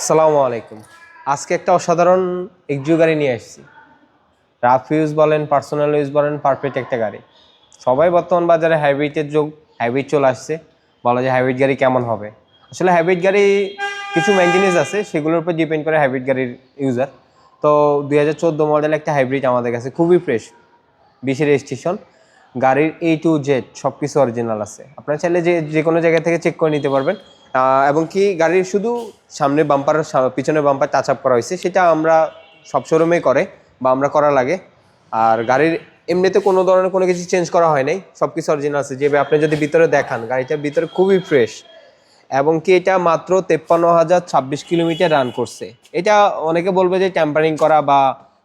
আসসালামু আলাইকুম। আজকে একটা অসাধারণ এক্সিউ গাড়ি নিয়ে এসেছি রাফ ইউজ বলেন, পার্সোনাল ইউজ বলেন, পারফেক্ট একটা গাড়ি। সবাই বর্তমান বাজারে হাইব্রিডের যুগ, হাইব্রিড চলে আসছে। বলা যায় হাইব্রিড গাড়ি কেমন হবে? আসলে হাইব্রিড গাড়ি কিছু মেনটেনেন্স আছে, সেগুলোর উপর ডিপেন্ড করে হাইব্রিড গাড়ির ইউজার তো দুই হাজার চোদ্দ মডেল একটা হাইব্রিড আমাদের কাছে খুবই ফ্রেশ বিশের রেজিস্ট্রেশন গাড়ির এ টু জেড সব কিছু অরিজিনাল আছে। আপনারা চাইলে যে যে কোনো জায়গা থেকে চেক করে নিতে পারবেন। এবং কি গাড়ির শুধু সামনে বাম্পার পিছনে বাম্পার টাচ আপ করা হয়েছে, সেটা আমরা সব শোরুমেই করে বা আমরা করা লাগে। আর গাড়ির এমনিতে কোনো ধরনের কোনো কিছু চেঞ্জ করা হয় নাই সব কিছু অরিজিনাল আছে যেভাবে আপনি যদি ভিতরে দেখান গাড়িটার ভিতরে খুবই ফ্রেশ এবং কি এটা মাত্র তেপ্পান্ন হাজার ছাব্বিশ কিলোমিটার রান করছে। এটা অনেকে বলবে যে ট্যাম্পারিং করা বা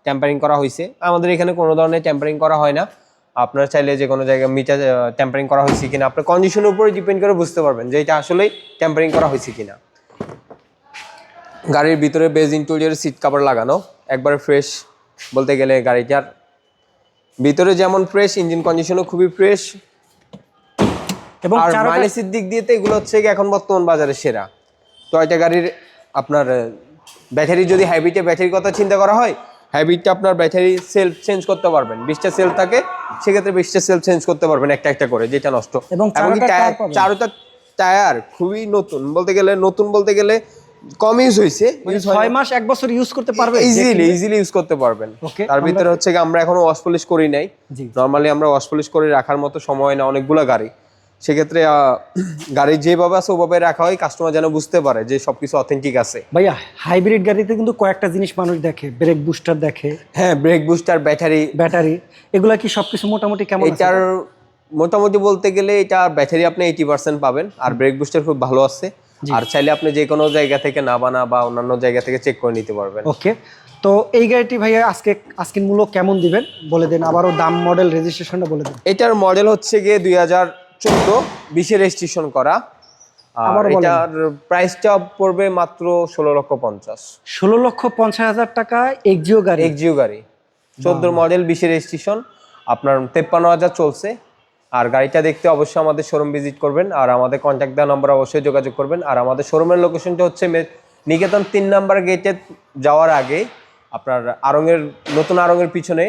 ট্যাম্পারিং করা হয়েছে। আমাদের এখানে কোনো ধরনের ট্যাম্পারিং করা হয় না। আপনার চাইলে যে কোনো জায়গায় মিটার ট্যাম্পারিং করা হয়েছে কিনা আপনার কন্ডিশনের উপরে ডিপেন্ড করে বুঝতে পারবেন যে এটা আসলেই ট্যাম্পারিং করা হয়েছে কিনা। গাড়ির ভিতরে বেজ ইন্টেরিয়র সিট কাভার লাগানো একবারে ফ্রেশ বলতে গেলে গাড়িটার। ভিতরে যেমন ফ্রেশ ইঞ্জিন কন্ডিশনও খুবই ফ্রেশ এবং আর মাইলেজের দিক দিয়ে তো এগুলো হচ্ছে এখন বর্তমান বাজারে সেরা। তো এটা গাড়ির আপনার ব্যাটারি যদি হাইব্রিডে ব্যাটারির কথা চিন্তা করা হয় হাইব্রিডটা আপনার ব্যাটারি সেলফ চেঞ্জ করতে পারবেন। বিশটা সেল থাকে সেক্ষেত্রে বেশি সেল চেঞ্জ করতে পারবেন একটা একটা করে যেটা নষ্ট। এবং চারোটা টায়ার খুবই নতুন বলতে গেলে নতুন বলতে গেলে কম ইউজ হয়েছে। মানে ছয় মাস এক বছর ইউজ করতে পারবে ইজিলি ইজিলি ইউজ করতে পারবেন। তার ভিতরে হচ্ছে আমরা এখনও ওয়াশ পলিশ করি নাই। নর্মালি আমরা ওয়াশ পলিশ করে রাখার মতো সময় না অনেকগুলো গাড়ি। সেক্ষেত্রে গাড়ি যেভাবে আছে ওভাবে রাখা হয় কাস্টমার যেন বুঝতে পারে যে সবকিছু অথেন্টিক আছে। ভাইয়া হাইব্রিড গাড়িতে কিন্তু কয়েকটা জিনিস মানুষ দেখে ব্রেক বুস্টার দেখে। হ্যাঁ ব্রেক বুস্টার ব্যাটারি ব্যাটারি এগুলা কি সবকিছু মোটামুটি কেমন? এটার মোটামুটি বলতে গেলে এটা ব্যাটারি আপনি এইটি পার্সেন্ট পাবেন আর ব্রেক বুস্টার খুব ভালো আছে। আর চাইলে আপনি যে কোনো জায়গা থেকে নাবানা বা অন্যান্য জায়গা থেকে চেক করে নিতে পারবেন। ওকে তো এই গাড়িটি ভাইয়া আজকে আজকের মূল্য কেমন দিবেন? বলে দেন আবারও দাম মডেল রেজিস্ট্রেশনটা বলে দেন। এটার মডেল হচ্ছে গিয়ে দুই হাজার চোদ্দ বিশে রেজিস্ট্রেশন করা। আর এটার প্রাইসটা পড়বে মাত্র ষোলো লক্ষ পঞ্চাশ। ষোলো লক্ষ পঞ্চাশ হাজার টাকা এক্সিও গাড়ি। এক্সিও গাড়ি। চোদ্দ মডেল বিশে রেজিস্ট্রেশন আপনার তেপ্পান্ন হাজার চলছে। আর গাড়িটা দেখতে অবশ্যই আমাদের শোরুম ভিজিট করবেন। আর আমাদের কন্ট্যাক্ট দেওয়া নম্বর অবশ্যই যোগাযোগ করবেন। আর আমাদের শোরুমের লোকেশনটা হচ্ছে নিকেতন তিন নাম্বার গেটে যাওয়ার আগে আপনার আরঙের নতুন আরঙের পিছনে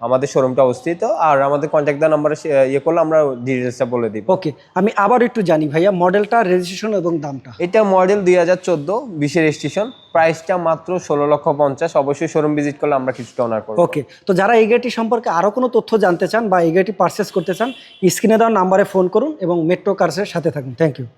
আমাদের শোরুমটা অবস্থিত। আর আমাদের কন্ট্যাক্ট দেওয়া নাম্বারে ইয়ে করলে আমরা ডিটেলসটা বলে দিব। ওকে আমি আবার একটু জানি ভাইয়া মডেলটা রেজিস্ট্রেশন এবং দামটা? এটা মডেল দুই হাজার চোদ্দ বিশে রেজিস্ট্রেশন প্রাইসটা মাত্র ষোলো লক্ষ পঞ্চাশ। অবশ্যই শোরুম ভিজিট করলে আমরা কিছুটা অনার করব। ওকে তো যারা এই গাড়িটি সম্পর্কে আরও কোনো তথ্য জানতে চান বা এই গাড়িটি পারচেস করতে চান স্ক্রিনে দেওয়া নাম্বারে ফোন করুন এবং মেট্রো কার্সের সাথে থাকুন। Thank you